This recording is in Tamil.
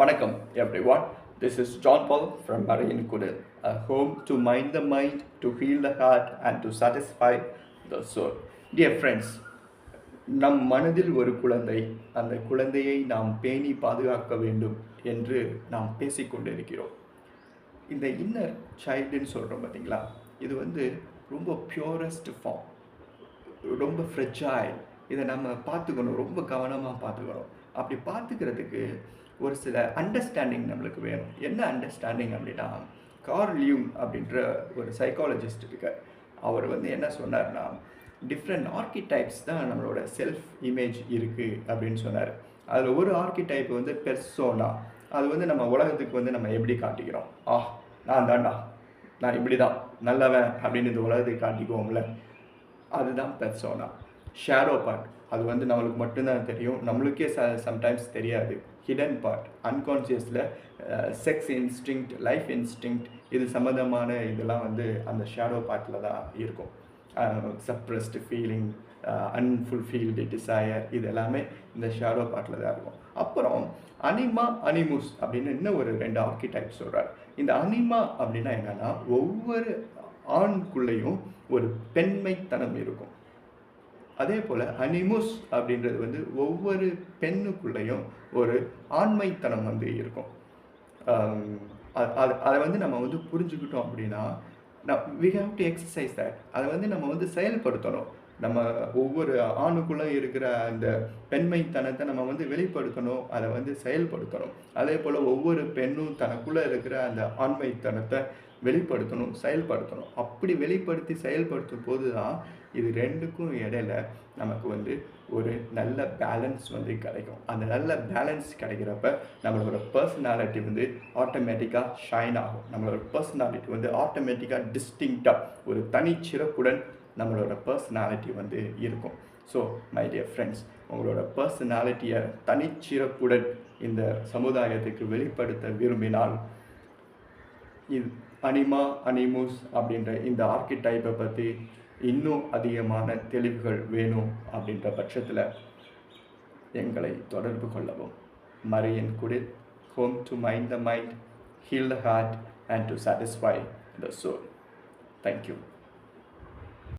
வணக்கம் everyone this is John Paul from Marine Kudil a home to mind the mind to heal the heart and to satisfy the soul dear friends நம் மனதில் ஒரு குழந்தை அந்த குழந்தையை நாம் பேணி பாதுகாக்க வேண்டும் என்று நாம் பேசிக்கொண்டிருக்கிறோம். இந்த இன்னர் சைல்டுன்னு சொல்கிறோம் பார்த்தீங்களா இது வந்து ரொம்ப பியூரஸ்ட் ஃபார்ம் ரொம்ப ஃப்ரெஜாயில் இதை நம்ம பார்த்துக்கணும் ரொம்ப கவனமாக பார்த்துக்கணும். அப்படி பார்த்துக்கிறதுக்கு ஒரு சில அண்டர்ஸ்டாண்டிங் நம்மளுக்கு வேணும். என்ன அண்டர்ஸ்டாண்டிங் அப்படின்னா கார்ல் அப்படின்ற ஒரு சைக்காலஜிஸ்ட் இருக்கார் அவர் வந்து என்ன சொன்னார்னா டிஃப்ரெண்ட் ஆர்கிடைப்ஸ் தான் நம்மளோட செல்ஃப் இமேஜ் இருக்குது அப்படின்னு சொன்னார். அதில் ஒரு ஆர்கிடைப் வந்து பெர்சோனா அது வந்து நம்ம உலகத்துக்கு வந்து நம்ம எப்படி காட்டிக்கிறோம்? ஆ நான் தாண்டா நான் இப்படி தான் நல்லவன் அப்படின்னு இந்த உலகத்துக்கு காட்டிக்குவோம்ல. அதுதான் பெர்சோனா ஷேடோ பார்ட் அது வந்து நம்மளுக்கு மட்டும்தான் தெரியும். நம்மளுக்கே ச சம்டைம்ஸ் தெரியாது. ஹிடன் பார்ட் அன்கான்சியஸில் செக்ஸ் இன்ஸ்டிங்க்ட் லைஃப் இன்ஸ்டிங் இது சம்மந்தமான இதெல்லாம் வந்து அந்த ஷேடோ பார்ட்டில் தான் இருக்கும். சப்ரஸ்டு ஃபீலிங் அன்ஃபுல்ஃபீல்டு டிசையர் இது எல்லாமே இந்த ஷேடோ பார்ட்டில் தான் இருக்கும். அப்புறம் அனிமா அனிமுஸ் அப்படின்னு இன்னும் ஒரு ரெண்டு ஆர்கிடைப் சொல்கிறார் இந்த அனிமா அப்படின்னா என்னென்னா ஒவ்வொரு ஆண்குள்ளேயும் ஒரு பெண்மைத்தனம் இருக்கும். அதே போல் அனிமுஸ் அப்படின்றது வந்து ஒவ்வொரு பெண்ணுக்குள்ளேயும் ஒரு ஆண்மைத்தனம் வந்து இருக்கும். அது அதை வந்து நம்ம வந்து புரிஞ்சுக்கிட்டோம் அப்படின்னா we have to exercise that அதை வந்து நம்ம வந்து செயல்படுத்தணும். நம்ம ஒவ்வொரு ஆணுக்குள்ளே இருக்கிற அந்த பெண்மைத்தனத்தை நம்ம வந்து வெளிப்படுத்தணும் அதை வந்து செயல்படுத்தணும். அதே போல் ஒவ்வொரு பெண்ணும் தனக்குள்ளே இருக்கிற அந்த ஆண்மைத்தனத்தை வெளிப்படுத்தணும் செயல்படுத்தணும். அப்படி வெளிப்படுத்தி செயல்படுத்தும் போது தான் இது ரெண்டுக்கும் இடையில நமக்கு வந்து ஒரு நல்ல பேலன்ஸ் வந்து கிடைக்கும். அந்த நல்ல பேலன்ஸ் கிடைக்கிறப்ப நம்மளோட பர்சனாலிட்டி வந்து ஆட்டோமேட்டிக்காக ஷைன் ஆகும். நம்மளோட பர்சனாலிட்டி வந்து ஆட்டோமேட்டிக்காக டிஸ்டிங்டாக ஒரு தனிச்சிறப்புடன் நம்மளோட பர்சனாலிட்டி வந்து இருக்கும். ஸோ மை டியர் ஃப்ரெண்ட்ஸ் உங்களோட பர்சனாலிட்டியை தனிச்சிறப்புடன் இந்த சமுதாயத்துக்கு வெளிப்படுத்த விரும்பினால் இது அனிமா அனிமூஸ் அப்படின்ற இந்த ஆர்கிடைப்பை பற்றி இன்னும் அதிகமான தெளிவுகள் வேணும் அப்படின்ற பட்சத்தில் எங்களை தொடர்பு கொள்ளவும். Marian Kudil home to mind the mind heal the heart and to satisfy the soul thank you